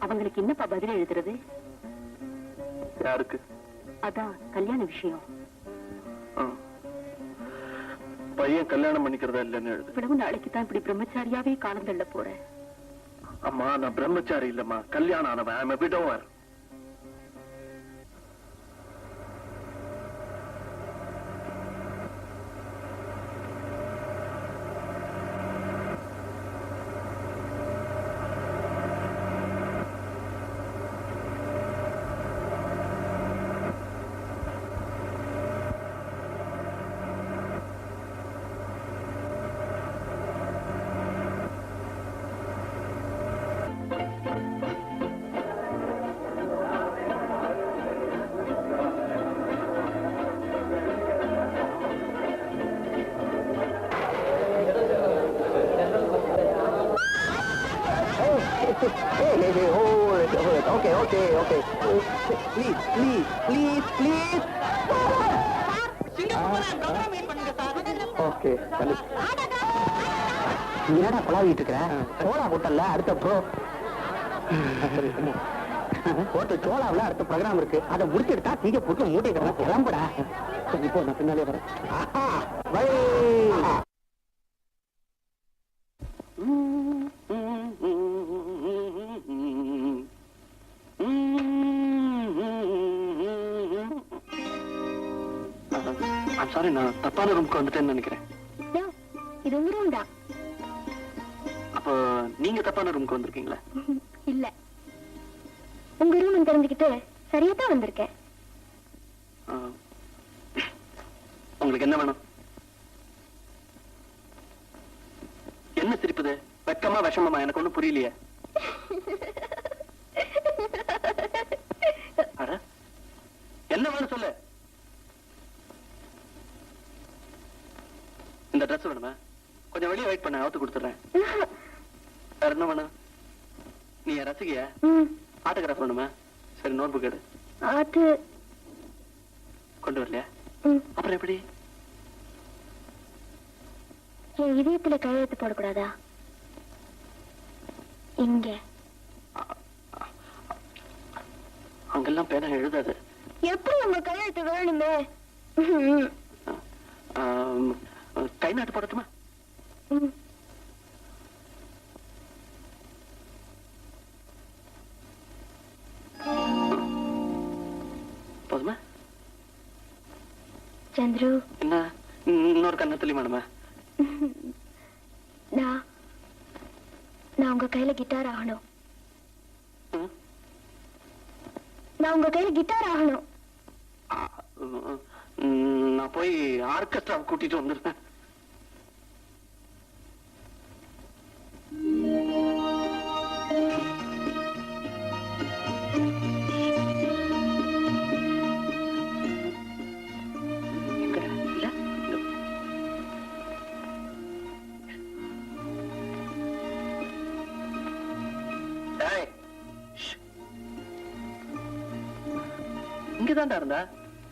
அவங்களுக்கு என்னப்பா பதில் எழுதுறது? யாருக்கு? அதான் கல்யாண விஷயம். பையன் கல்யாணம் பண்ணிக்கிறதா இல்லைன்னு எழுது. இவ்வளவு நாளைக்கு தான் இப்படி பிரம்மச்சாரியாவே காலம் தள்ள போறேன் அம்மா நான் பிரம்மச்சாரி இல்லம்மா. கல்யாணம் ஆனவன். விடோவர் ஓகே என்னடா குழாவிட்டு இருக்கிற சோளா போட்டல அடுத்த ப்ரோ போட்டு சோளாவில் அடுத்த ப்ரோக்ராம் இருக்கு. அதை முடிச்சுட்டா தீக்க போட்டு மூட்டிக்கிறேன் கிளம்புடா. சரி இப்போ நான் பின்னாலே வரேன். ஆஹா, வை. சாரி நான் தப்பான ரூம்க்கு வந்துட்டேன்னு நினைக்கிறேன். இது உங்க ரூம் தான். அப்போ நீங்க தப்பான ரூம்க்கு வந்திருக்கீங்களா? இல்ல. உங்க ரூம் தெரிஞ்சுக்கிட்டு சரியா தான் வந்திருக்கேன். உங்களுக்கு என்ன வேணும்? என்ன சிரிப்புது? வெக்கமா விஷமமா? எனக்கு ஒண்ணும் புரியலையே. என்ன வேணும் சொல்லு? இந்த Dress வேணுமா? கொஞ்சம் வெளியே வெயிட் பண்ண அவுத்து கொடுத்துறேன் வேற என்ன வேணும்? நீ ரசிகையா? ஆட்டோகிராஃப் வேணுமா? சரி நோட் புக் எடு. அது கொண்டு வரலையா? அப்புறம் எப்படி? என் இதயத்துல கையெழுத்து போடக்கூடாதா? இங்க. அங்கெல்லாம் பேனா எழுதாது. எப்படி உங்க கையெழுத்து வேணுமே? கை நாட்டு போடட்டுமா. போதுமா? சந்துரு. என்ன? இன்னொரு கண்ணத்துலயும் வேணுமா நான் நான் உங்க கையில கிட்டார் ஆகணும்? நான் உங்க கையில கிட்டார் ஆகணும். நான் போய் ஆர்கெஸ்ட்ரா கூட்டிட்டு வந்துடுறேன். இங்கதான்டா இருந்தா?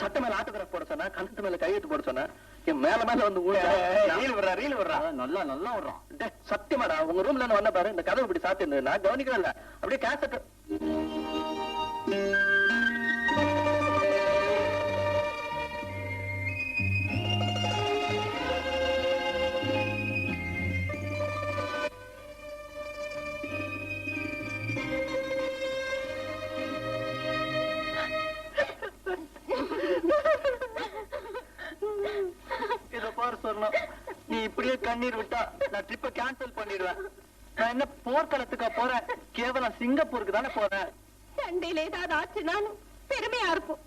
சட்ட மேல ஆட்டோகிராஃப் போட சொன்னா கணத்து மேல கையெழுத்து போட சொன்னா என் மேல மேல வந்து ரீல் விடுறா ரீல் விடுறா. நல்லா நல்லா விடுறான். சத்தியமாடா உங்க ரூம்ல இருந்து வந்த பாரு இந்த கதவு இப்படி சாத்தி இருந்தது நான் கவனிக்கவே இல்ல. அப்படியே கேசட் கண்ணீர் விட்டா நான் ட்ரிப்ப கேன்சல் பண்ணிடுவேன். நான் என்ன போர்க்களத்துக்கா போறேன்? கேவலம் சிங்கப்பூருக்கு தானே போறேன். சண்டையில ஏதாவது ஆச்சுனாலும் பெருமையா இருக்கும்.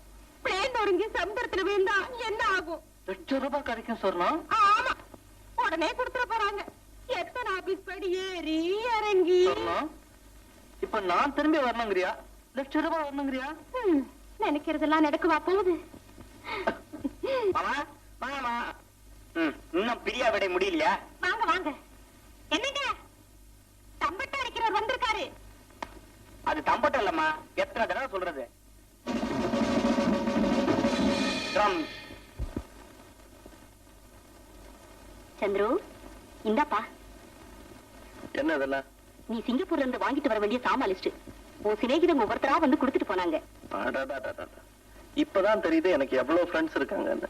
பிளேன் நொறுங்கி சமுத்திரத்துல விழுந்தா என்ன ஆகும்? லட்சம் ரூபாய் கிடைக்கும் சொன்னோம் ஆமா. உடனே கொடுத்துட போறாங்க. எத்தனை ஆபீஸ் படி ஏறி இறங்கி? இப்ப நான் திரும்பி வரணுங்கிறியா? லட்சம் ரூபாய் வரணுங்கிறியா? நினைக்கிறதெல்லாம் நடக்குவா போகுது. மாமா மாமா இன்னும் பிரியா விட முடியலையா? வாங்க வாங்க. என்னங்க? தம்பட்ட அடிக்கிறவர் வந்திருக்காரு. அது தம்பட்டம் இல்லம்மா. எத்தனை தடவை சொல்றது? ட்ரம்ஸ் சந்துரு இந்தாப்பா. என்ன இதெல்லாம்? நீ சிங்கப்பூர்ல இருந்து வாங்கிட்டு வர வேண்டிய சாமா லிஸ்ட் உன் சிநேகிதம் ஒவ்வொருத்தரா வந்து கொடுத்துட்டு போனாங்க. இப்பதான் தெரியுது எனக்கு எவ்வளவு ஃப்ரெண்ட்ஸ் இருக்காங்கன்னு.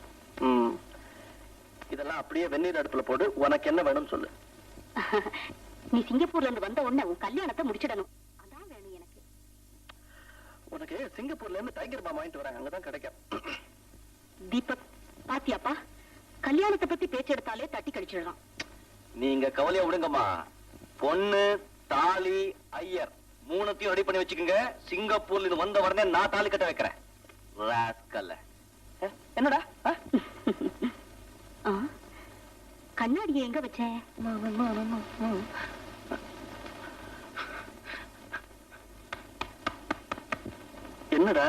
இதெல்லாம் அப்படியே வெந்நீர் அடுப்புல போடு. உனக்கு என்ன வேணும்னு சொல்லு. நீ சிங்கப்பூர்ல இருந்து வந்த உடனே உன் கல்யாணத்தை முடிச்சிடணும். அதான் வேணும் எனக்கு. உனக்கு சிங்கப்பூர்ல இருந்து டைகர் பாம் வாங்கிட்டு வராங்க. அங்கதான் கிடைக்கும். தீபக் பாத்தியாப்பா? கல்யாணத்தை பத்தி பேச்செடுத்தாலே தட்டி கழிச்சிடலாம் நீங்க கவலையா விடுங்கம்மா. பொண்ணு தாலி ஐயர் மூணுத்தையும் ரெடி பண்ணி வச்சுக்கோங்க. சிங்கப்பூர்ல இது வந்த உடனே நான் தாலி கட்ட வைக்கிறேன். என்னடா? கண்ணாடியை எங்க வச்ச? என்னடா?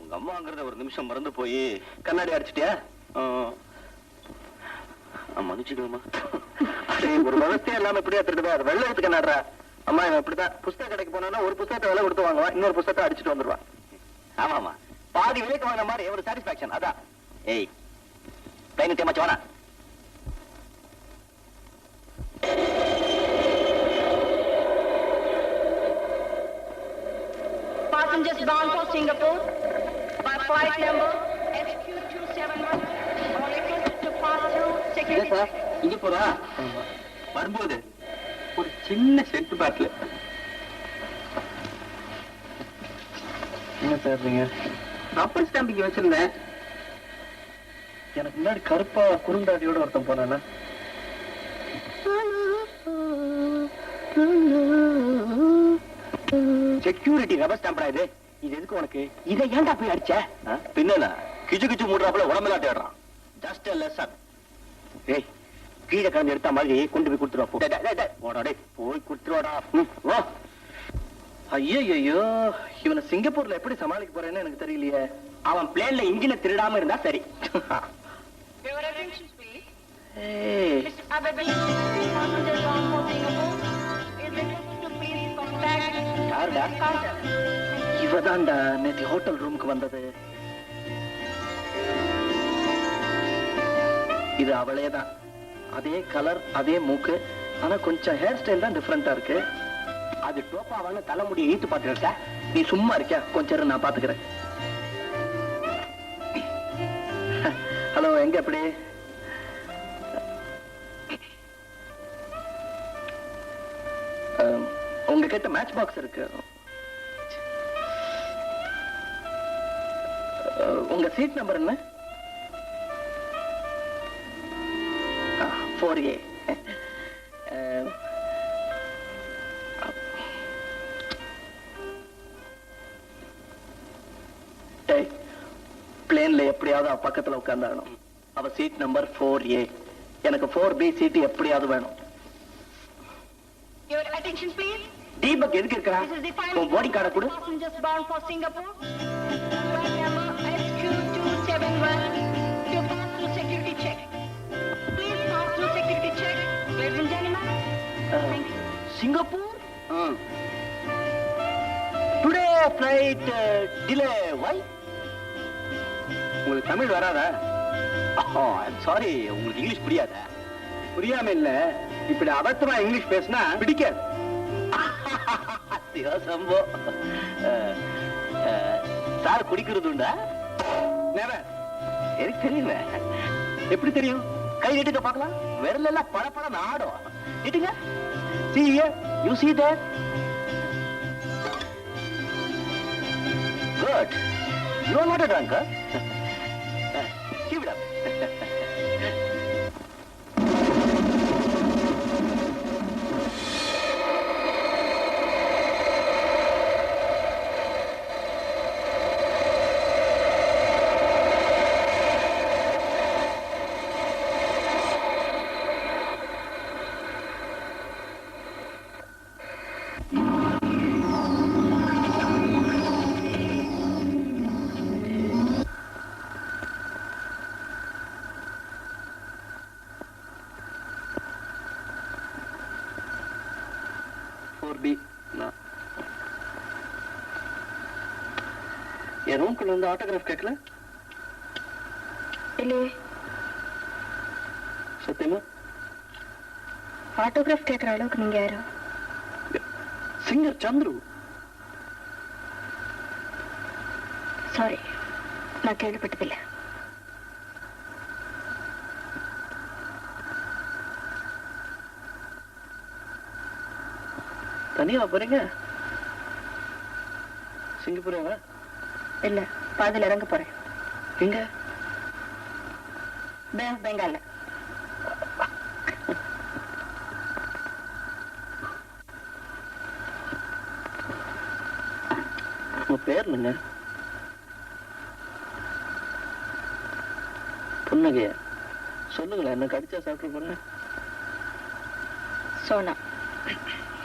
உங்க அம்மாங்கிறத ஒரு நிமிஷம் மறந்து போய் கண்ணாடி அடிச்சிட்டியா? மன்னிச்சுக்கணுமா ஒரு விவசாயம் இல்லாம இப்படியா திருடுவா அது வெள்ளை எடுத்து கண்ணாடுறா. அம்மா இவன் இப்படிதான் புஸ்தக கடைக்கு போனா ஒரு புஸ்தகத்தை விலை கொடுத்து வாங்குவான் இன்னொரு புஸ்தகத்தை அடிச்சிட்டு வந்துருவான் ஆமாமா பாதி விலைக்கு வாங்கின மாதிரி ஒரு சாட்டிஸ்பாக்சன் அதான். ஏய் மச்சு வேணா Passengers bound for Singapore by flight number SQ271 are requested to pass through security check. இங்க போறா வரும்போது ஒரு சின்ன செட்டு பாட்டில் என்ன சார் நீங்க ரப்பர் ஸ்டாம்பிங் வச்சிருந்தேன் எனக்கு முன்னாடி கருப்பா குறுந்தாடியோட ஒருத்தன் போனானா? செக்யூரிட்டி ரப்பர் ஸ்டாம்படா இது? இது எதுக்கு உனக்கு? இதை ஏன்டா போய் அடிச்ச? பின்ன கிச்சு கிச்சு மூடுறாப்புல உடம்பெல்லாம் தேடுறான். ஜஸ்ட் லெசன் ஏய் கீழே கலந்து எடுத்த மாதிரி கொண்டு போய் கொடுத்துருவா போடா போய் கொடுத்துருவாடா. வா. ஐயோ ஐயோ இவனை சிங்கப்பூர்ல எப்படி சமாளிக்க போறேன்னு எனக்கு தெரியலையே. அவன் பிளேன்ல இன்ஜினை திருடாம இருந்தா சரி. Your attention please. Mr. இவதான்டா நேத்து ஹோட்டல் ரூமுக்கு வந்தது. இது அவளே தான் அதே கலர் அதே மூக்கு. ஆனா கொஞ்சம் ஹேர் ஸ்டைல் தான் டிஃபரெண்டா இருக்கு. அது டோப்பாவான தலைமுடி ஈத்து பாத்துருக்க நீ சும்மா இருக்கியா? கொஞ்சம் நான் பாத்துக்கிறேன் ஹலோ எங்க எப்படி உங்க கிட்ட மேட்ச் பாக்ஸ் இருக்கு. உங்க சீட் நம்பர் என்ன? ஃபோர் ஏ பிளேன்ல எப்படியாவது பக்கத்துல உட்கார்ந்தாகணும். அவ சீட் நம்பர் ஃபோர் ஏ எனக்கு ஃபோர் பி சீட் எப்படியாவது வேணும் Your attention please. தீபக் எதுக்கு இருக்கிறா This is the final உன் பாடி கார்டை கொடு passengers bound for Singapore. Flight number SQ271 to pass through security check. Please pass through security check. Ladies and gentlemen, thank you. Singapore today flight delay why உங்களுக்கு தமிழ் வராதா sorry உங்களுக்கு English புரியாதா? புரியாம இல்ல. இப்படி அபத்தமா இங்கிலீஷ் பேசினா பிடிக்காது. சம்போ சார் குடிக்கிறது உண்டா? எனக்கு தெரியுமே எப்படி தெரியும்? கை நீட்டுங்க பார்க்கலாம். விரல் எல்லாம் பல ஆடும். நீட்டுங்க. See here, you see that? Good. You are not a drunkard. என் ரூம்குள்ள வந்து ஆட்டோகிராஃப் கேட்கல? இல்லையே. சத்தியமா? ஆட்டோகிராஃப் கேட்குற அளவுக்கு நீங்க யாரும் சிங்கர் சந்துரு. சாரி நான் கேள்விப்பட்டதில்லை. தனியா போறீங்க? சிங்கப்பூரேவா இல்ல பாதியில் இறங்க போறேன். எங்க? பே பெங்கால்ல உங்க பேர் என்னங்க? புன்னகையா? சொல்லுங்களேன் என்ன கடிச்சா சாப்பிட்டு போறேன். சோனா.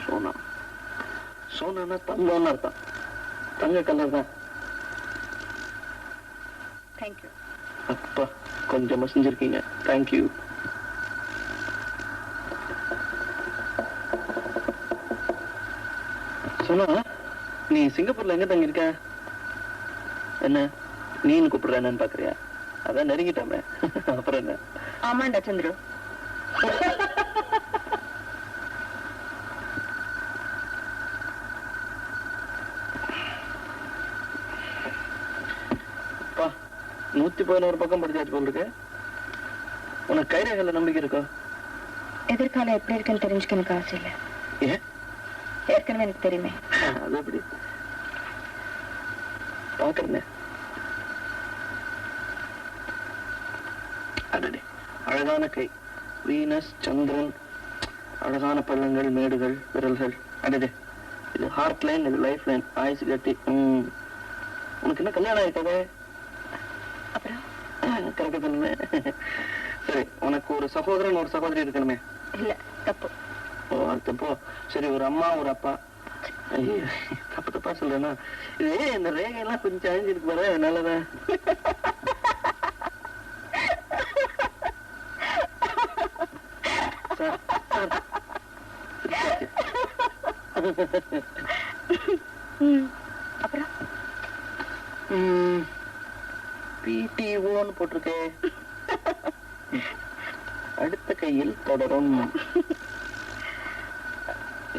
சோனா. சோனானா தங்கம்னு அர்த்தம். தங்க கலர் தான். தேங்க்யூ அப்பா கொஞ்சமா செஞ்சிருக்கீங்க. தேங்க்யூ சோனா நீ சிங்கப்பூர்ல எங்க தங்கி இருக்க என்ன நீன்னு கூப்பிடுற என்னன்னு பாக்குறியா? அதான் நெருங்கிட்டோமே. அப்புறம் என்ன? ஆமாண்டா சந்துரு அப்பா நூத்தி பதினோரு பக்கம் படிச்சாச்சு போல் இருக்கு. உனக்கு கைரேகையில நம்பிக்கை இருக்கோ? எதிர்காலம் எப்படி இருக்குன்னு தெரிஞ்சுக்க எனக்கு ஆசை இல்லை. ஏன் ஏற்கனவே எனக்கு தெரியுமே. அது எப்படி? பாக்குறேனே அடடே. அழகான கை. வீனஸ் சந்திரன் அழகான பள்ளங்கள் மேடுகள் விரல்கள். அடடே. இது ஹார்ட் லைன் இது லைஃப் லைன் ஆயுசு கட்டி. ம். உனக்கு என்ன கல்யாணம் அப்புறம் கரெக்டா சரி உனக்கு ஒரு சகோதரன் ஒரு சகோதரி இருக்கணுமே. இல்ல தப்பு. ஓ தப்போ? சரி ஒரு அம்மா ஒரு அப்பா. தப்பு தப்பா சொல்றேன்னா. இது இந்த ரேகையெல்லாம் கொஞ்சம் அழிஞ்சிருக்கு பாரு நல்லதா? அப்புறம்? ம், PTO ன்னு போட்டிருக்கே. அடுத்த கையில் தொடரும்.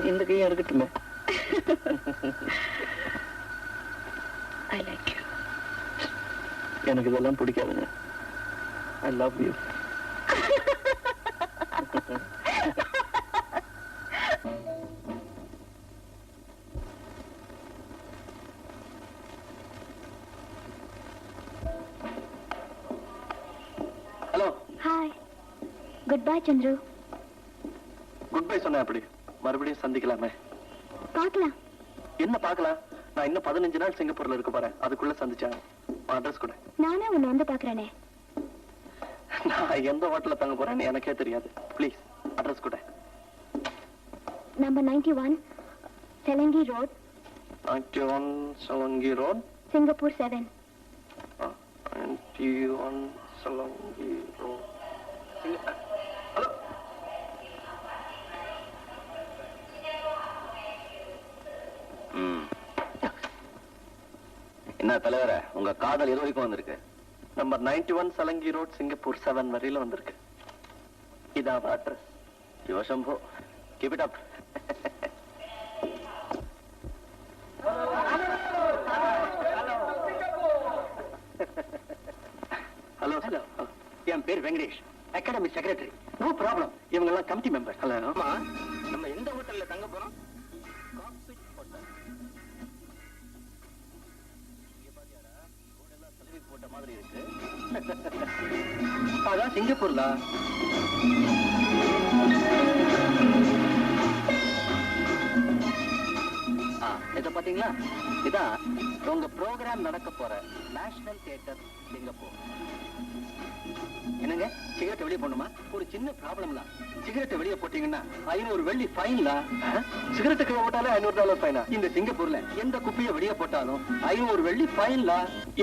இந்த கையும் இருக்கட்டுமே. ஐ லைக் யூ எனக்கு இதெல்லாம் பிடிக்காதுங்க. I love you good bye Chandru. Good bye சொன்னேன் அப்படி. மறுபடியும் சந்திக்கலாமே. பார்க்கலாம். என்ன பார்க்கலாம்? நான் இன்னும் பதினஞ்சு நாள் சிங்கப்பூர்ல இருக்க போறேன். அதுக்குள்ள சந்திச்சாங்க அட்ரஸ் கூட. நானே உன்னை வந்து பார்க்குறேனே. நான் எந்த ஹோட்டல்ல தங்க போறேன்னு எனக்கே தெரியாது. ப்ளீஸ் அட்ரஸ் கூட. Number ninety one Selegie road ninety one Selegie road Singapore seven ninety one Selegie என்ன தலைவர? உங்க காதல் எது வரைக்கும் வந்திருக்கு. Number ninety one Selegie road Singapore seven வரையில வந்திருக்கு. இதான் address யோசம்போ keep it up hello hello என் பேர் Venkatesh. Academy secretary no problem இவங்க எல்லாம் கமிட்டி மெம்பர் ஹலோ ஆமா. சிங்கப்பூர். என்னங்க? சிகரெட் வெளியே போடணுமா? ஒரு சின்ன ப்ராப்ளம்ல சிகரெட் வெளியே போட்டீங்கன்னா ஐநூறு வெள்ளி ஃபைன்ல சிகரெட் கீழே போட்டாலே ஐநூறு டாலர் ஃபைனா இந்த சிங்கப்பூர்ல எந்த குப்பையை வெளியே போட்டாலும் ஐநூறு வெள்ளி ஃபைன்ல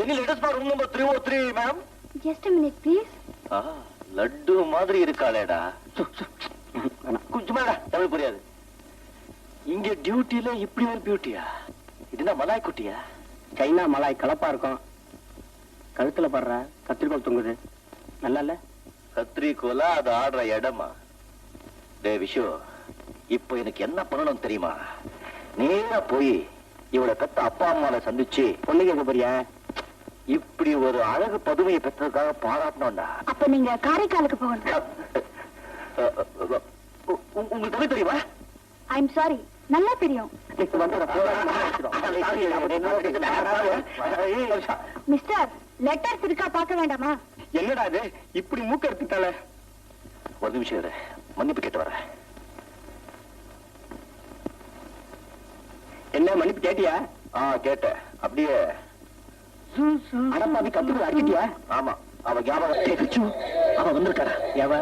என்ன latest room number three O three ma'am just minute please laddu மாதிரி இருக்காளேடா. கொஞ்சமாடா தமிழ் புரியாது. இங்க டியூட்டில இப்படி ஒரு பியூட்டியா இதுனா மலாய் குட்டியா? சைனா மலாய் கலப்பா இருக்கும். கழுத்துல படுற கத்திரிக்கோள் தொங்குது. நல்லா இல்ல கத்திரிக்கோலா அது ஆடுற இடமா? டே விஷு இப்போ எனக்கு என்ன பண்ணணும் தெரியுமா? நேரா போய் இவளை பெத்த அப்பா அம்மாவை சந்திச்சு பொண்ணு கேட்க போறியா இப்படி ஒரு அழகு பதுமையை பெற்றதுக்காக பாராட்டணும்டா. அப்ப நீங்க காரைக்காலுக்கு போகணும். உங்களுக்கு தமிழ் தெரியுமா? ஐம் சாரி நல்லா தெரியும். மிஸ்டர் லெட்டர்ஸ் இருக்கா பார்க்க வேண்டாமா? என்னடா இது? இப்படி மூக்க எடுத்துட்டால ஒரு நிமிஷம் இரு. மன்னிப்பு கேட்டு வரேன். என்ன மன்னிப்பு கேட்டியா? ஆ கேட்டேன். அப்படியே. அடப்பாவி கத்துக்கு அடிச்சிட்டியா? ஆமா. அவ ஞாபகம் அவ வந்திருக்காரா எவ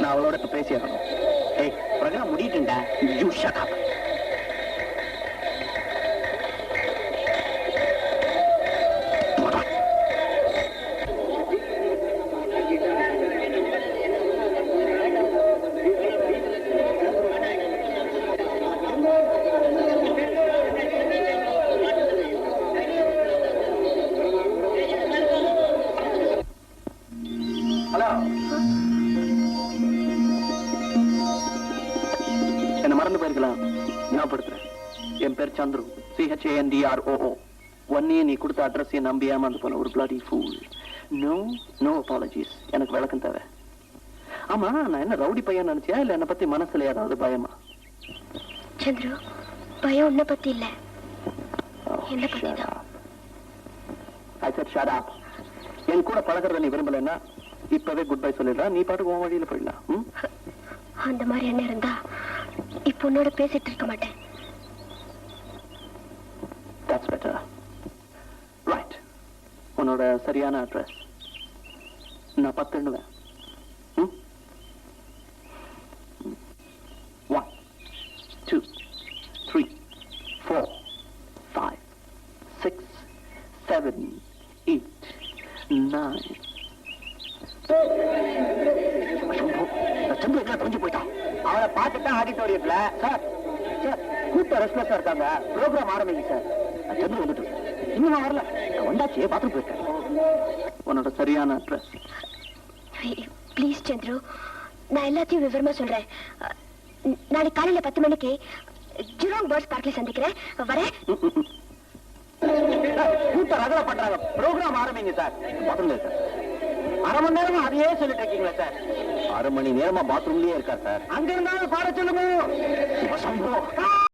நான் அவளோட இப்ப பேசி ஆகணும் ஏய் ப்ரோக்ராம் முடிட்டுண்டா யூ ஷட் அப் பேர் Chandru. C H A N D R ஓஓ ஒன்னையே நீ கொடுத்த அட்ரஸ் நம்பி ஏமாந்து போன ஒரு bloody fool no no apologies எனக்கு விளக்கம் தேவை ஆமா நான் என்ன ரவுடி பையன் நினைச்சியா? இல்ல என்ன பத்தி மனசுல ஏதாவது பயமா? சந்திரு பயம் உன்னை பத்தி இல்ல. Oh, என்னை பத்தி தான். என் கூட பழகுறத நீ விரும்பலன்னா இப்பவே குட் பை சொல்லிடுறா. நீ பாட்டுக்கு உன் வழியில போயிடலாம்? அந்த மாதிரி என்ன இருந்தா இப்ப உன்னோட பேசிட்டு இருக்க மாட்டேன். உன்னோட சரியான அட்ரஸ் நான் பத்து எண்ணுவேன் ம்? ம். One, two, three, four, five, six, seven, eight, nine. சம்பு, இந்த சம்பு எங்க தொலைஞ்சு போயிட்டான் அவளை பார்த்துட்டு ஆடிட்டோரியத்துல சார் சார் கூட்ட ரெஸ்ட்லெஸ்ஸா இருக்காங்க ப்ரோக்ராம் ஆரம்பிங்க சார் சந்திர வந்துட்டு இன்னும் வரல. நான் வந்தாச்சு பாத்ரூம் போயிருக்கேன். உன்னோட சரியான அட்ரஸ் ப்ளீஸ் சந்திரு. நான் எல்லாத்தையும் விவரமா சொல்றேன். நாளைக்கு காலையில பத்து மணிக்கு ஜிரோங் பேர்ட்ஸ் பார்க்ல சந்திக்கிறேன். வரேன். கூட்ட ரகலை பண்றாங்க. ப்ரோக்ராம் ஆரம்பிங்க சார். பாத்ரூம்ல சார் அரை மணி நேரமா அதையே சொல்லிட்டு இருக்கீங்களா சார். அரை மணி நேரமா பாத்ரூம்லயே இருக்கா சார். அங்க இருந்தாலும் பாட சொல்லுங்க.